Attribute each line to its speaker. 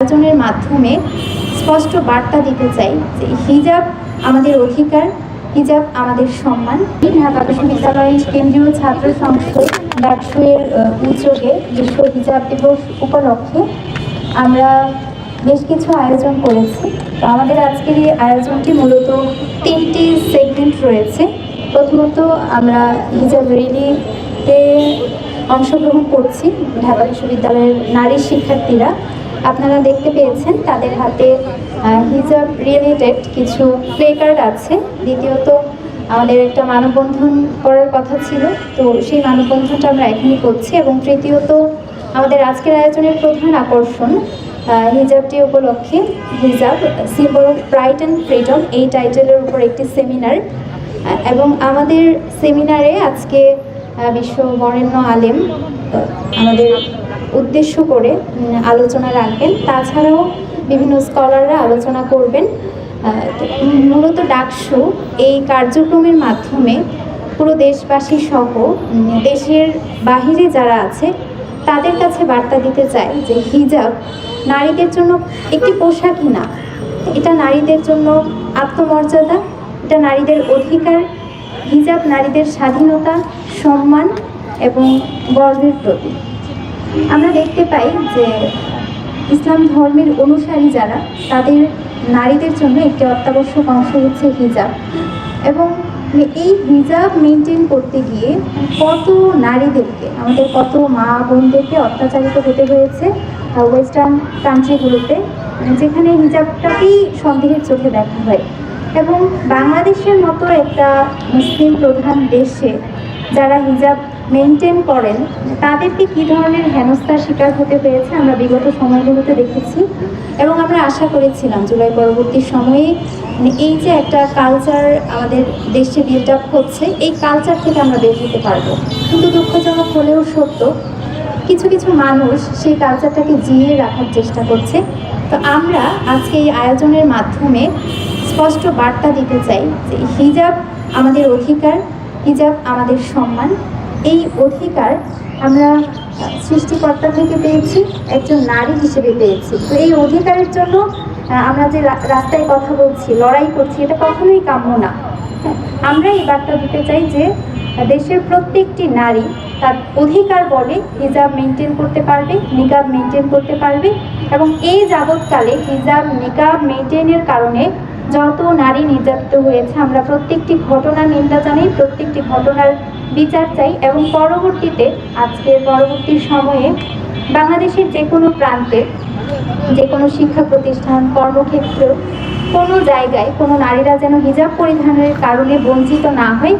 Speaker 1: আয়োজনের মাধ্যমে স্পষ্ট বার্তা দিতে চাই যে হিজাব আমাদের অধিকার, হিজাব আমাদের সম্মান। ঢাকা বিশ্ববিদ্যালয়ের কেন্দ্রীয় ছাত্র সংসদ ডাকসুয়ের উদ্যোগে বিশ্ব হিজাব দিবস উপলক্ষে আমরা বেশ কিছু আয়োজন করেছি। তো আমাদের আজকের এই আয়োজনটি মূলত তিনটি সেগমেন্ট রয়েছে। প্রথমত আমরা হিজাব র্যালিতে অংশগ্রহণ করছি ঢাকা বিশ্ববিদ্যালয়ের নারী শিক্ষার্থীরা। আপনারা দেখতে পেয়েছেন, তাদের হাতে হিজাব রিলেটেড কিছু প্লে কার্ড আছে। দ্বিতীয়ত, আমাদের একটা মানববন্ধন করার কথা ছিল। তো সেই মানববন্ধনটা আমরা এখনই করছি এবং তৃতীয়ত, আমাদের আজকের আয়োজনের প্রধান আকর্ষণ হিজাবটি উপলক্ষে হিজাব symbol of pride and freedom এই টাইটেলের উপর একটি সেমিনার এবং আমাদের সেমিনারে আজকে বিশ্ব বরেণ্য আলেম আমাদের উদ্দেশ্য করে আলোচনা রাখবেন। তাছাড়াও বিভিন্ন স্কলাররা আলোচনা করবেন। মূলত ডাকসু এই কার্যক্রমের মাধ্যমে পুরো দেশবাসী সহ দেশের বাহিরে যারা আছে, তাদের কাছে বার্তা দিতে চাই যে হিজাব নারীদের জন্য একটি পোশাকই না। এটা নারীদের জন্য আত্মমর্যাদা, এটা নারীদের অধিকার। হিজাব নারীদের স্বাধীনতা, সম্মান এবং গর্বের প্রতীক। আমরা দেখতে পাই যে ইসলাম ধর্মের অনুসারী যারা, তাদের নারীদের জন্য একটি অত্যাবশ্যক অংশ হচ্ছে হিজাব। এবং এই হিজাব মেনটেন করতে গিয়ে কত নারীদেরকে, আমাদের কত মা বোনদেরকে অত্যাচারিত হতে হয়েছে ওয়েস্টার্ন কান্ট্রিগুলোতে যেখানে হিজাবটাকেই সন্দেহের চোখে দেখা হয়। এবং বাংলাদেশের মতো একটা মুসলিম প্রধান দেশে যারা হিজাব মেনটেন করেন, তাদেরকে কী ধরনের হেনস্থার শিকার হতে হয়েছে আমরা বিগত সময়গুলোতে দেখেছি এবং আমরা আশা করেছিলাম জুলাই পরবর্তী সময়ে মানে এই যে একটা কালচার আমাদের দেশে বিল্ড আপ হচ্ছে, এই কালচার থেকে আমরা বের হতে পারব। কিন্তু দুঃখজনক হলেও সত্য, কিছু কিছু মানুষ সেই কালচারটাকে জিয়ে রাখার চেষ্টা করছে। তো আমরা আজকে এই আয়োজনের মাধ্যমে স্পষ্ট বার্তা দিতে চাই যে হিজাব আমাদের অধিকার, হিজাব আমাদের সম্মান এই অধিকার আমরা সৃষ্টিকর্তা থেকে পেয়েছি একজন নারী হিসেবে পেয়েছি। তো এই অধিকারের জন্য আমরা যে রাস্তায় কথা বলছি লড়াই করছি এটা কখনোই কাম্য না। হ্যাঁ, আমরা এই বার্তা দিতে চাই যে দেশের প্রত্যেকটি নারী তার অধিকার বলে হিজাব মেনটেন করতে পারবে নিকাব মেনটেন করতে পারবে এবং এই যাবৎকালে হিজাব নিকাব মেনটেনের কারণে যত নারী নির্যাতিত হয়েছে আমরা প্রত্যেকটি ঘটনা নিন্দা জানাই প্রত্যেকটি ঘটনার বিচার চাই এবং পরবর্তীতে, আজকের পরবর্তী সময়ে বাংলাদেশের যে কোনো প্রান্তে যে কোনো শিক্ষা প্রতিষ্ঠান, কর্মক্ষেত্র, কোনো জায়গায় কোনো নারীরা যেন হিজাব পরিধানের কারণে বঞ্চিত না হয়